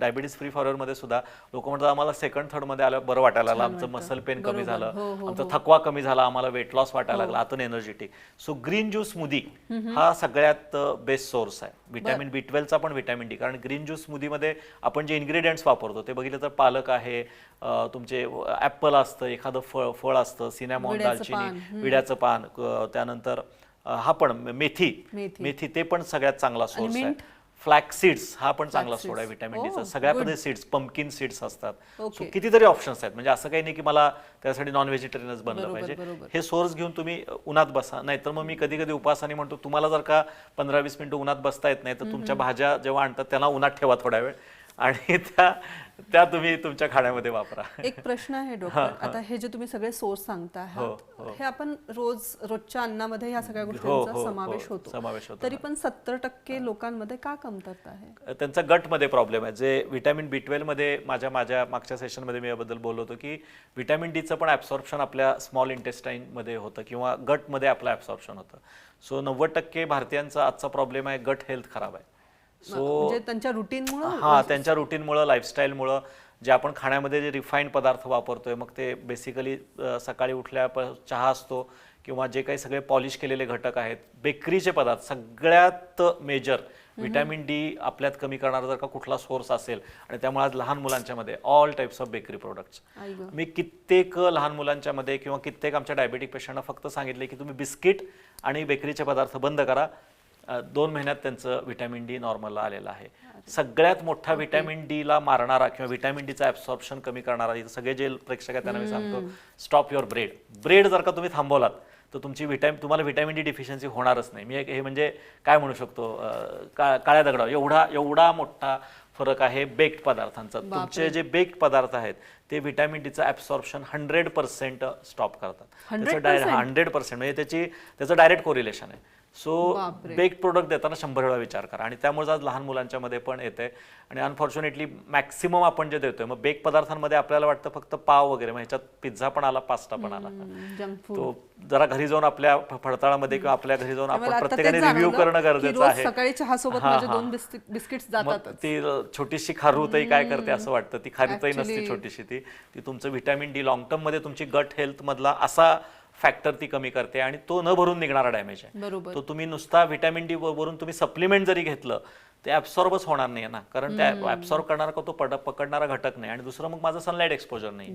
डायबिटीस फ्री मध्ये सुद्धा लोक म्हणतात आम्हाला सेकंड थर्डमध्ये आलं बरं वाटायला लागलं. आमचं मसल पेन कमी. झालं. हो, हो, आमचा थकवा कमी झाला. आम्हाला वेट लॉस वाटायला लागला. आतून energetic so green juice smoothie हा सगळ्यात बेस्ट सोर्स आहे. व्हिटॅमिन बी ट्वेल्वचा पण व्हिटॅमिन डी कारण ग्रीन ज्यूसमध्ये आपण जे इन्ग्रेडियंट्स वापरतो ते बघितलं तर पालक आहे तुमचे ऍपल असतं एखादं फळ फळ असतं सिनेमॉन दालचिनी विड्याचं पान त्यानंतर हा पण मेथी मेथी. ते पण सगळ्यात चांगला सोर्स आहे? फ्लॅक्स सीड्स हा पण चांगला सोड आहे. व्हिटॅमिन डीचा सगळ्या. पद्धती सीड्स पंपकिन सीड्स असतात. सो कितीतरी ऑप्शन्स आहेत म्हणजे असं काही नाही की मला त्यासाठी नॉन व्हेजिटेरियनच बनलं पाहिजे. हे सोर्स घेऊन तुम्ही उन्हात बसा नाहीतर मग मी कधी कधी उपासाने म्हणतो तुम्हाला जर का पंधरा वीस मिनिटं उन्हात बसता येत नाही तर तुमच्या भाज्या जेव्हा आणतात त्यांना उन्हात ठेवा थोड्या वेळ आणि त्या त्या तुम्ही तुमच्या खाण्यामध्ये वापरा. एक प्रश्न आहे डॉक्टर. आता हे जे तुम्ही सगळे सोर्स सांगता हो, आहात हे आपण रोज रोजच्या अन्नामध्ये ह्या सगळ्या हो, गोष्टींचा हो, समावेश हो, होतो. समावेश होतो, तरी पण सत्तर टक्के लोकांमध्ये का कमतरता आहे? त्यांचा गटमध्ये प्रॉब्लेम आहे. जे व्हिटॅमिन बी मध्ये माझ्या माझ्या मागच्या सेशनमध्ये मी याबद्दल बोललो होतो की व्हिटॅमिन डीचं पण ॲब्सॉर्प्शन आपल्या स्मॉलमध्ये होतं किंवा गटमध्ये आपलं ॲब्सॉर्प्शन होतं. सो नव्वद टक्के भारतीयांचा आजचा प्रॉब्लेम आहे गट हेल्थ खराब आहे. सो म्हणजे त्यांच्या रुटीनमुळे हा त्यांच्या रुटीनमुळं लाईफस्टाईलमुळं जे आपण खाण्यामध्ये जे रिफाईंड पदार्थ वापरतोय मग ते बेसिकली सकाळी उठल्या चहा असतो किंवा जे काही सगळे पॉलिश केलेले घटक आहेत बेकरीचे पदार्थ सगळ्यात मेजर व्हिटॅमिन डी आपल्यात कमी करणारा जर का कुठला सोर्स असेल आणि त्यामुळे आज लहान मुलांच्या मध्ये all types of bakery products. मी कित्येक लहान मुलांच्या मध्ये किंवा कित्येक आमच्या डायबेटिक पेशंटना फक्त सांगितले की तुम्ही बिस्किट आणि बेकरीचे पदार्थ बंद करा. दोन महिन्यात त्यांचं व्हिटॅमिन डी नॉर्मलला आलेलं आहे. सगळ्यात मोठा व्हिटॅमिन डी ला मारणारा किंवा व्हिटॅमिन डीचा ऍब्सॉर्प्शन कमी करणारा सगळे जे प्रेक्षक आहेत त्यांना मी सांगतो स्टॉप युअर ब्रेड. ब्रेड जर का तुम्ही थांबवलात तर तुमची व्हिटॅमिन तुम्हाला व्हिटॅमिन डी डिफिशियन्सी होणारच नाही. मी एक- हे म्हणजे काय म्हणू शकतो का काळ्या दगडा एवढा एवढा मोठा फरक आहे बेक्ड पदार्थांचा. तुमचे जे बेक्ड पदार्थ आहेत ते व्हिटॅमिन डीचं ऍब्सॉर्प्शन हंड्रेड पर्सेंट स्टॉप करतात. 100%? त्याचं डायरेक्ट हंड्रेड पर्सेंट म्हणजे त्याची त्याचं डायरेक्ट कोरिलेशन आहे. सो. बेक्ड प्रोडक्ट देताना शंभर वेळा विचार करा. आणि त्यामुळे आज लहान मुलांच्या मध्ये पण येते आणि अनफॉर्च्युनेटली मॅक्सिमम आपण जे देतोय मग बेक पदार्थांमध्ये आपल्याला वाटतं फक्त पाव वगैरे मग ह्याच्यात पिझ्झा पण आला पास्ता पण आला. तो जरा घरी जाऊन आपल्या फडताळामध्ये किंवा आपल्या घरी जाऊन आपण प्रत्येकाने रिव्ह्यू करणं गरजेचं रोज आहे. सकाळी चहा सोबत जातातच. ती छोटीशी खारुताई काय करते असं वाटतं. ती खारुताई नसते छोटीशी ती. ती तुमचं व्हिटॅमिन डी लॉंग टर्ममध्ये तुमची गट हेल्थ मधला असा फॅक्टर ती कमी करते आणि तो न भरून निघणारा डॅमेज आहे. बरोबर. तो तुम्ही नुसता व्हिटॅमिन डी वरून तुम्ही सप्लिमेंट जरी घेतलं ते ऍब्सॉर्बच होणार नाही ना. कारण त्या ऍब्सॉर्ब करणारा का तो पड- पकडणारा घटक नाही आणि दुसरं मग माझं सनलाईट एक्सपोजर नाही.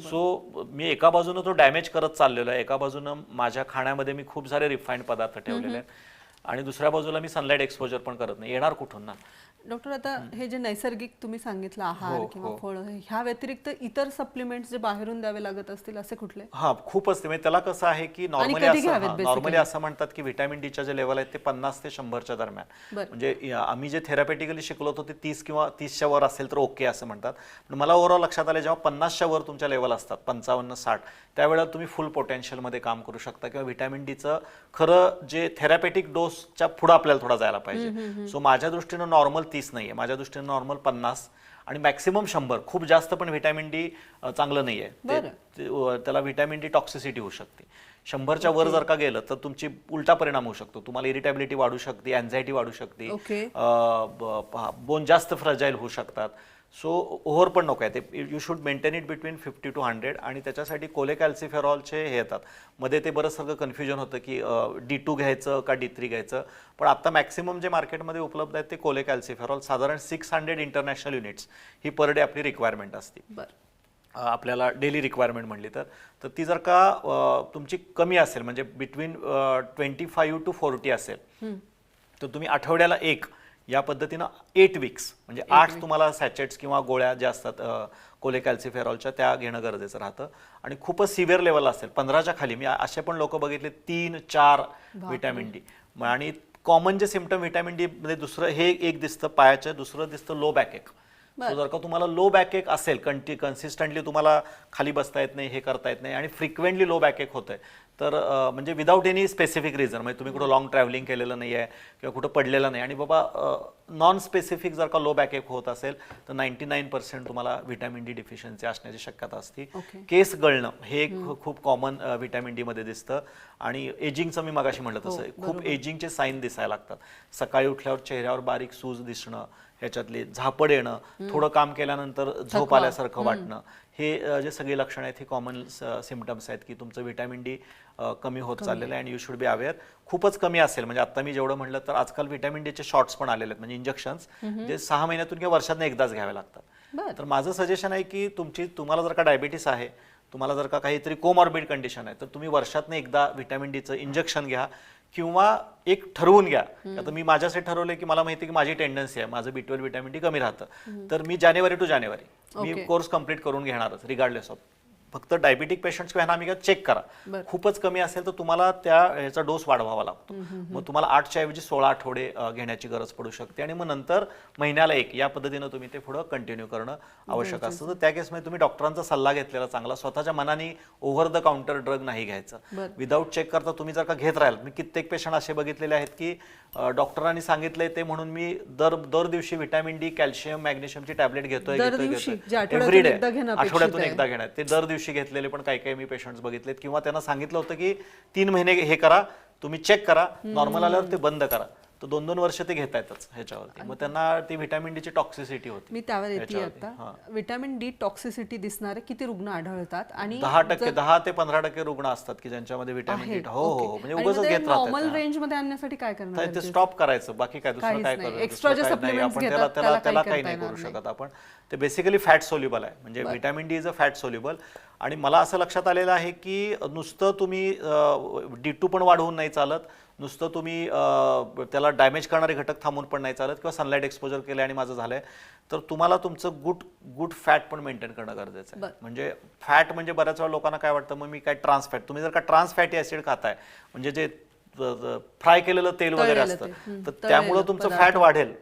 सो मी एका बाजूनं तो डॅमेज करत चाललेलो आहे. एका बाजूनं माझ्या खाण्यामध्ये मी खूप सारे रिफाईंड पदार्थ ठेवलेले आहेत. आणि दुसऱ्या बाजूला मी सनलाईट एक्सपोजर पण करत नाही. येणार कुठून ना? डॉक्टर आता हे जे नैसर्गिक तुम्ही सांगितलं आहार हो, किंवा हो. फळ ह्या व्यतिरिक्त इतर सप्लिमेंट्स जे बाहेरून द्यावे लागत असतील असे कुठले? हा खूप असते म्हणजे त्याला कसं आहे की नॉर्मली कधी असं basically? नॉर्मली असं म्हणतात की व्हिटॅमिन डीच्या जे लेवल आहेत ते पन्नास ते शंभरच्या दरम्यान. बरं. म्हणजे या- आम्ही जे थेरापेटिकली शिकलो होतो ते तीस किंवा तीसच्या वर असेल तर ओके असं म्हणतात. पण मला ओव्हरऑल लक्षात आलं जेव्हा पन्नासच्या वर तुमच्या लेवल असतात पंचावन्न साठ त्यावेळेला तुम्ही फुल पोटेन्शियलमध्ये काम करू शकता किंवा व्हिटॅमिन डीचं खरं जे थेरापेटिक डोसच्या पुढं आपल्याला थोडा जायला पाहिजे. सो माझ्या दृष्टीनं नॉर्मल तीस नाही आहे माझ्या दृष्टीनं नॉर्मल पन्नास आणि मॅक्सिमम शंभर. खूप जास्त पण व्हिटॅमिन डी चांगलं नाही आहे त्याला व्हिटॅमिन डी टॉक्सिसिटी होऊ शकते. शंभरच्या वर जर का गेलं तर तुमची उलटा परिणाम होऊ शकतो. तुम्हाला इरिटेबिलिटी वाढू शकते अँझायटी वाढू शकते. बोन जास्त फ्रजाईल होऊ शकतात. सो ओव्हर पण नको आहे. ते you should maintain it between fifty to hundred आणि त्याच्यासाठी कोले कॅल्सिफेरॉलचे हे येतात. मध्ये ते बरं सगळं कन्फ्युजन होतं की डी टू घ्यायचं का डी थ्री घ्यायचं? पण आता मॅक्सिमम जे मार्केटमध्ये उपलब्ध आहेत ते कोले कॅल्सिफेरॉल साधारण सिक्स हंड्रेड इंटरनॅशनल युनिट्स ही पर डे आपली रिक्वायरमेंट असते. बर. आपल्याला डेली रिक्वायरमेंट म्हणली तर. तर ती जर का तुमची कमी असेल म्हणजे between twenty five to forty असेल तर तुम्ही आठवड्याला एक या पद्धतीनं एट वीक्स म्हणजे आठ तुम्हाला सॅचेट्स किंवा गोळ्या ज्या असतात कोले कॅल्सिफेरॉलच्या त्या घेणं गरजेचं राहतं. आणि खूपच सिव्हिअर लेवल असेल पंधराच्या खाली. मी असे पण लोक बघितले तीन चार व्हिटॅमिन डी आणि कॉमन जे सिमटम व्हिटॅमिन डी मध्ये दुसरं हे एक दिसतं पायाचं दुसरं दिसतं लो बॅक एक So जर का तुम्हाला लो बॅक एक असेल कंटी कन्सिस्टंटली तुम्हाला खाली बसता येत नाही हे करता येत नाही आणि फ्रिक्वेंटली लो बॅक एक होतंय तर म्हणजे विदाऊट एनी स्पेसिफिक रिझन म्हणजे तुम्ही कुठं लॉंग ट्रॅव्हलिंग केलेलं नाही आहे किंवा कुठं पडलेलं नाही. आणि बाबा नॉन स्पेसिफिक जर का लो बॅक एक होत असेल तर नाईन्टी नाईन पर्सेंट तुम्हाला व्हिटॅमिन डी डिफिशियन्सी असण्याची शक्यता असते. Okay. केस गळणं हे एक खूप कॉमन व्हिटॅमिन डी मध्ये दिसतं. आणि एजिंगचं मी मगाशी म्हटलं तसं खूप एजिंगचे साईन दिसायला लागतात. सकाळी उठल्यावर चेहऱ्यावर बारीक सूज दिसणं ह्याच्यातले झापड येणं थोडं काम केल्यानंतर झोप आल्यासारखं वाटणं. हे जे सगळी लक्षणं आहेत ही कॉमन सिमटम्स आहेत की तुमचं व्हिटॅमिन डी कमी होत चाललेलं आहे आणि यू शुड बी अवेअर खूपच कमी असेल. म्हणजे आता मी जेवढं म्हटलं तर आजकाल व्हिटॅमिन डीचे शॉर्ट्स पण आलेले आहेत. म्हणजे इंजेक्शन्स जे सहा महिन्यातून किंवा वर्षातून एकदाच घ्यावे लागतात. तर माझं सजेशन आहे की तुमची तुम्हाला जर का डायबिटीस आहे तुम्हाला जर का काहीतरी कोमॉर्बिड कंडिशन आहे तर तुम्ही वर्षातनं एकदा व्हिटॅमिन डीचं इंजेक्शन घ्या. किंवा एक ठरवून घ्या. आता मी माझ्यासाठी ठरवलंय की मला माहिती की माझी टेंडन्सी आहे. माझं बी ट्वेल्व व्हिटॅमिन डी कमी राहतं. तर मी जानेवारी टू जानेवारी मी. कोर्स कंप्लीट करून घेणारच रिगार्डलेस ऑफ फक्त डायबिटिक पेशंट्स किंवा ह्यांना आम्ही चेक करा. खूपच कमी असेल तर तुम्हाला त्या ह्याचा डोस वाढवावा लागतो. मग तुम्हाला आठच्या ऐवजी सोळा आठवडे घेण्याची गरज पडू शकते. आणि मग नंतर महिन्याला एक या पद्धतीनं तुम्ही ते पुढं कंटिन्यू करणं आवश्यक असतं. तर त्या केसमध्ये तुम्ही डॉक्टरांचा सल्ला घेतलेला चांगला. स्वतःच्या मनाने ओव्हर द काउंटर ड्रग नाही घ्यायचं. विदाऊट चेक करता तुम्ही जर का घेत राहाल मी कित्येक पेशंट असे बघितलेले आहेत की डॉक्टरांनी सांगितलंय ते म्हणून मी दर दर दिवशी व्हिटॅमिन डी कॅल्शियम मॅग्नेशियमची टॅबलेट घेतोय घेतोय एव्हरी डे आठवड्यातून. एकदा घेणार ते दर दिवशी घेतलेले पण काही काही मी पेशंट्स बघितलेत. किंवा त्यांना सांगितलं होतं की तीन महिने हे करा तुम्ही चेक करा नॉर्मल आल्यावर ते बंद करा. तर दोन दोन वर्ष ते घेतायतच ह्याच्यावरती. मग त्यांना ती व्हिटॅमिन डी ची टॉक्सिसिटी होती. मी त्यावर येते आता. विटॅमिन डी टॉक्सिसिटी दिसणारे किती रुग्ण आढळतात आणि दहा टक्के दहा ते पंधरा टक्के रुग्ण असतात की ज्यांच्यामध्ये व्हिटॅमिन डी हो हो. हो. म्हणजे उगाच घेत नॉर्मल राहतात रेंजमध्ये आणण्यासाठी काय करणार ते स्टॉप करायचं. बाकी काय दुसरं काहीच काय नाही. करू Extra जे supplements आपण घेतात, त्याला त्याला त्याला त्याला काही करता नाही करू येणार शकत आपण. ते बेसिकली फॅट सोल्युबल आहे. म्हणजे vitamin D is a fat soluble आणि मला असं लक्षात आलेलं आहे की नुसतं तुम्ही डी टू पण वाढवून नाही चालत. नुसतं तुम्ही त्याला डॅमेज करणारे घटक थांबून पण नाही चालत किंवा सनलाईट एक्सपोजर केलं आणि माझं झालंय तर तुम्हाला तुमचं गुड गुड फॅट पण मेंटेन करणं गरजेचं. आहे म्हणजे फॅट म्हणजे बऱ्याच वेळा लोकांना काय वाटतं मग मी काय ट्रान्स फॅट तुम्ही जर का ट्रान्स फॅटी ऍसिड खाताय म्हणजे जे फ्राय केलेलं तेल वगैरे असतं. तर त्यामुळं तुमचं. फॅट वाढेल.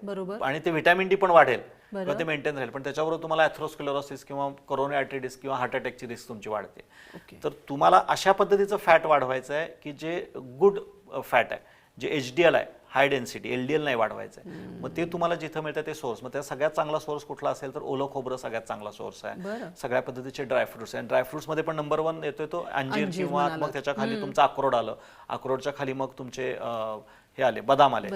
आणि ते व्हिटॅमिन डी पण वाढेल. किंवा ते मेंटेन राहील पण त्याच्याबरोबर तुम्हाला ॲथ्रोस्क्लेरोसिस किंवा कोरोना आर्टिटिस किंवा हार्ट अटॅकची रिस्क तुमची वाढते तर तुम्हाला अशा पद्धतीचं फॅट वाढवायचं आहे की जे गुड फॅट आहे. जे एच डी एल आहे high density L D L नाही वाढवायचं आहे. मग ते तुम्हाला जिथं मिळतं ते सोर्स मग त्या सगळ्यात चांगला सोर्स कुठला असेल तर ओलं खोबरं सगळ्यात चांगला सोर्स आहे. सगळ्या पद्धतीचे ड्रायफ्रुट्स आणि ड्रायफ्रुट्समध्ये पण नंबर वन येतोय तो अंजीर किंवा. मग त्याच्याखाली तुमचं अक्रोड आलं. अक्रोडच्या खाली मग तुमचे हे आले बदाम आले.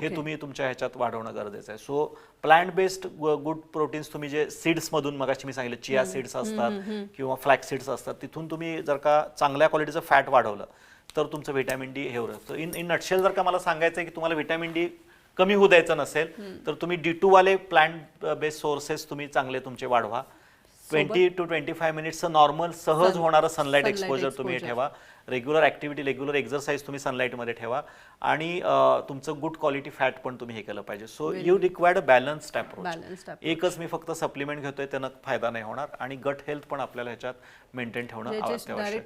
हे. तुम्ही तुमच्या ह्याच्यात वाढवणं गरजेचं आहे. So plant based good proteins तुम्ही जे सीड्स मधून मगाशी मी सांगितलं चिया सीड्स असतात किंवा फ्लॅक्स सीड्स असतात तिथून तुम्ही जर का चांगल्या क्वालिटीचं फॅट वाढवलं तर तुमचं व्हिटॅमिन डी हे होतं इन इन नटशेल जर का मला सांगायचं आहे की तुम्हाला व्हिटॅमिन डी कमी होऊ द्यायचं नसेल तर तुम्ही डी टू वाले प्लांट बेस्ड सोर्सेस तुम्ही चांगले तुमचे वाढवा. ट्वेंटी टू ट्वेंटी फाय मिनिट्सचं नॉर्मल सहज होणारं सनलाईट एक्सपोजर तुम्ही. ठेवा. रेग्युलर ऍक्टिव्हिटी रेग्युलर एक्झरसाईज तुम्ही सनलाईटमध्ये ठेवा. आणि तुमचं गुड क्वालिटी फॅट पण तुम्ही हे केलं पाहिजे. So you required balanced approach एकच मी फक्त सप्लिमेंट घेतोय त्यानं फायदा नाही होणार आणि गट हेल्थ पण आपल्याला ह्याच्यात मेंटेन ठेवणं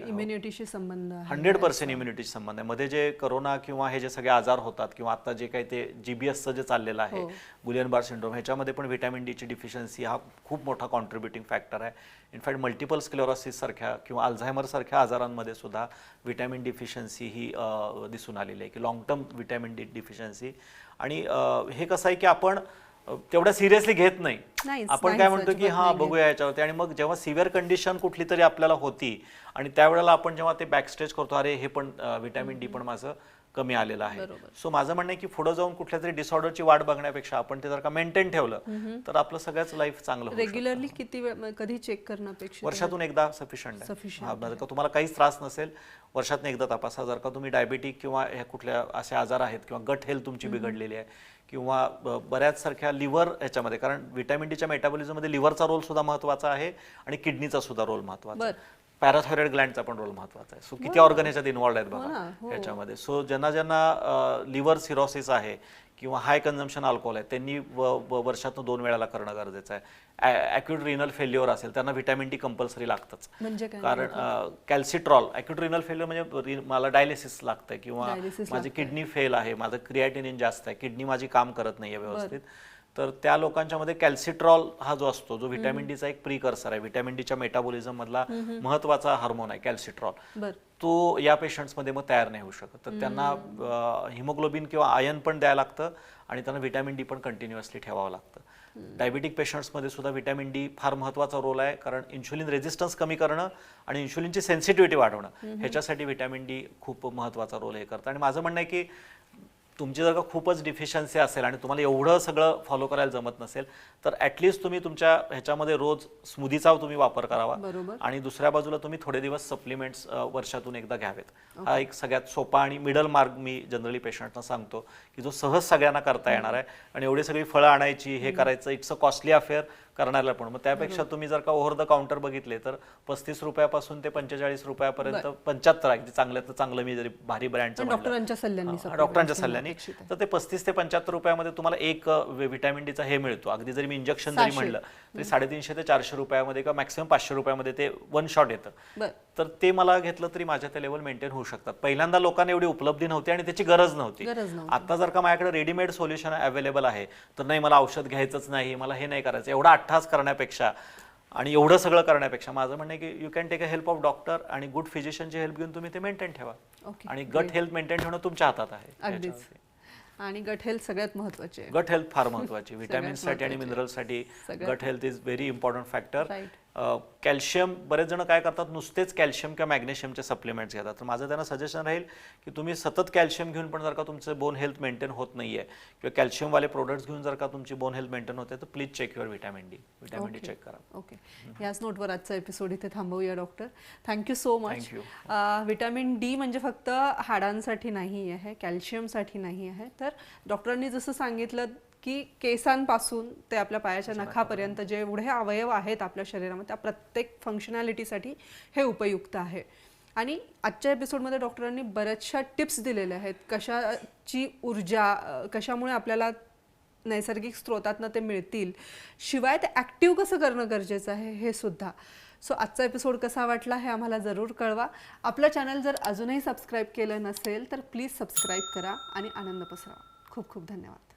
इम्युनिटीशी संबंध आहे. हंड्रेड पर्सेंट इम्युनिटीशी संबंध आहे. मध्ये जे करोना किंवा हे जे सगळे आजार होतात किंवा आता जे काही ते जीबीएसचं जे चाललेलं आहे हो. गुलियन बार सिंड्रोम ह्याच्यामध्ये पण व्हिटॅमिन डीची डिफिशियन्सी हा खूप मोठा कॉन्ट्रीब्युटिंग फॅक्टर आहे. इनफॅक्ट मल्टिपल स्क्लेरोसिस सारख्या किंवा अल्झायमर सारख्या आजारांमध्ये सुद्धा व्हिटॅमिन डिफिशियन्सी ही दिसून आलेली आहे की long term vitamin D deficiency आणि हे कसं आहे की आपण तेवढ्या सिरियसली घेत नाही. आपण काय म्हणतो की हा. बघूया याच्यावरती. आणि मग जेव्हा सिव्हिअर कंडिशन कुठली तरी आपल्याला होती आणि त्यावेळेला आपण जेव्हा ते बॅकस्टेज करतो अरे हे पण व्हिटॅमिन डी पण माझं कमी आलेलं आहे. सो माझं म्हणणं आहे की पुढे जाऊन कुठल्या तरी डिसऑर्डरची वाट बघण्यापेक्षा आपण ते जर का मेंटेन ठेवलं तर आपलं सगळ्याच लाईफ चांगलं. रेग्युलरली किती कधी चेक करणं अपेक्षित आहे? वर्षातून एकदा सफिशियंट आहे का तुम्हाला काहीच त्रास नसेल वर्षातून एकदा तपासा जर का तुम्ही डायबिटिक किंवा ह्या कुठल्या असे आजार आहेत किंवा गट हेल्थ तुमची बिघडलेली आहे किंवा बऱ्याच सारख्या लिव्हर ह्याच्यामध्ये कारण व्हिटॅमिन डीच्या मेटाबॉलिझममध्ये लिव्हरचा रोल सुद्धा महत्त्वाचा आहे आणि किडनीचा सुद्धा रोल महत्त्वाचा. पॅराथायरॉइड ग्लँडचा पण रोल महत्त्वाचा आहे. सो किती ऑर्गन ह्याच्यात इन्व्हॉल्ड आहेत हो बघा हो. ह्याच्यामध्ये. सो ज्यांना ज्यांना लिव्हर सिरोसिस आहे किंवा हाय कन्झम्पशन अल्कोहोल आहे त्यांनी वर्षातून दोन वेळाला करणं गरजेचं आहे. ॲक्युट रिनल फेल्युअर असेल त्यांना व्हिटॅमिन डी कंपल्सरी लागतंच. म्हणजे कारण कॅल्सिट्रॉल ॲक्युट रिनल फेल्युअर म्हणजे मला डायलिसिस लागतंय किंवा माझी किडनी फेल आहे माझं क्रिएटिनिन जास्त आहे किडनी माझी काम करत नाहीये व्यवस्थित. तर त्या लोकांच्या मध्ये कॅल्सिट्रॉल हा जो असतो जो व्हिटॅमिन डीचा एक प्रिकर्सर आहे. व्हिटॅमिन डीच्या मेटाबॉलिझम मधला महत्त्वाचा हार्मोन आहे कॅल्सिट्रॉल. तो या पेशंट्समध्ये मग तयार नाही होऊ शकत. तर त्यांना हिमोग्लोबिन किंवा आयन पण द्यायला लागतं आणि त्यांना व्हिटॅमिन डी पण कंटिन्युअसली ठेवावं लागतं. डायबिटिक पेशंट्समध्ये सुद्धा व्हिटॅमिन डी फार महत्त्वाचा रोल आहे कारण इन्शुलिन रेझिस्टन्स कमी करणं आणि इन्शुलिनची सेन्सिटिव्हिटी वाढवणं ह्याच्यासाठी व्हिटॅमिन डी खूप महत्त्वाचा रोल हे करतं. आणि माझं म्हणणं आहे की तुमची जर का खूपच डिफिशियन्सी असेल आणि तुम्हाला एवढं सगळं फॉलो करायला जमत नसेल तर ॲटलिस्ट तुम्ही तुमच्या ह्याच्यामध्ये रोज स्मूदीचा तुम्ही वापर करावा. आणि दुसऱ्या बाजूला तुम्ही थोडे दिवस सप्लिमेंट्स वर्षातून एकदा घ्यावेत. हा एक सगळ्यात सोपा आणि मिडल मार्ग मी जनरली पेशंटना सांगतो की जो सहज सगळ्यांना करता येणार आहे. आणि एवढी सगळी फळं आणायची हे करायचं इट्स अ कॉस्टली अफेअर करण्याला पण. मग त्यापेक्षा तुम्ही जर का ओव्हर द काउंटर बघितले तर पस्तीस रुपयापासून ते पंचेचाळीस रुपयापर्यंत पंच्याहत्तर अगदी चांगल्यातलं चांगलं मी जरी भारी ब्रँडचं डॉक्टरांच्या सल्ल्याने डॉक्टरांच्या सल्ल्याने. तर ते पस्तीस ते पंच्याहत्तर रुपयामध्ये तुम्हाला एक व्हिटॅमिन डीचा हे मिळतो. अगदी जरी मी इंजेक्शन जरी. म्हणलं तरी साडेतीनशे ते चारशे रुपयामध्ये किंवा मॅक्सिमम पाचशे रुपयामध्ये ते वन शॉट येतं. तर ते मला घेतलं तरी माझ्या त्या लेवल मेंटेन होऊ शकतात. पहिल्यांदा लोकांना एवढी उपलब्धी नव्हती आणि त्याची गरज नव्हती. आता जर का माझ्याकडे रेडीमेड सोल्युशन अवेलेबल आहे तर नाही मला औषध घ्यायचंच नाही मला हे नाही करायचं एवढा अठ्ठास करण्यापेक्षा आणि एवढं सगळं करण्यापेक्षा माझं म्हणणं की you can take a help of doctor आणि गुड फिजिशियनची हेल्प घेऊन तुम्ही ते मेंटेन ठेवा. आणि गट हेल्थ मेंटेन ठेवणं तुमच्या हातात आहे. आणि गट हेल्थ सगळ्यात महत्त्वाचे गट हेल्थ फार महत्वाची व्हिटॅमिन्ससाठी आणि. मिनरलसाठी सगळ्यात- gut health is very important factor calcium बरेच जण काय करतात नुसतेच कॅल्शियम किंवा मॅग्नेशियमचे सप्लिमेंट्स घेतात. तर माझं त्यांना सजेशन राहील की तुम्ही सतत कॅल्शियम घेऊन पण जर का तुमचं बोन हेल्थ मेंटेन होत नाहीये किंवा कॅल्शियमवाले प्रोडक्ट्स घेऊन जर का तुमची बोन हेल्थ मेंटेन होते तर please check your vitamin D vitamin D. Check करा. ओके याच नोटवर आजचा एपिसोड इथे थांबवूया doctor thank you so much. Vitamin D म्हणजे फक्त हाडांसाठी नाही आहे कॅल्शियमसाठी नाही आहे तर डॉक्टरांनी जसं सांगितलं की केसांपासून ते आपल्या पायाच्या नखापर्यंत जे एवढे अवयव आहेत आपल्या शरीरामध्ये त्या प्रत्येक फंक्शनॅलिटीसाठी हे उपयुक्त आहे. आणि आजच्या एपिसोडमध्ये डॉक्टरांनी बऱ्याचशा टिप्स दिलेल्या आहेत. कशाची ऊर्जा कशामुळे आपल्याला नैसर्गिक स्रोतातनं ते मिळतील शिवाय ते ॲक्टिव्ह कसं करणं गरजेचं आहे हे सुद्धा. सो आजचा एपिसोड कसा वाटला हे आम्हाला जरूर कळवा. आपलं चॅनल जर अजूनही सबस्क्राईब केलं नसेल तर प्लीज सबस्क्राईब करा आणि आनंद पसरवा. खूप खूप धन्यवाद.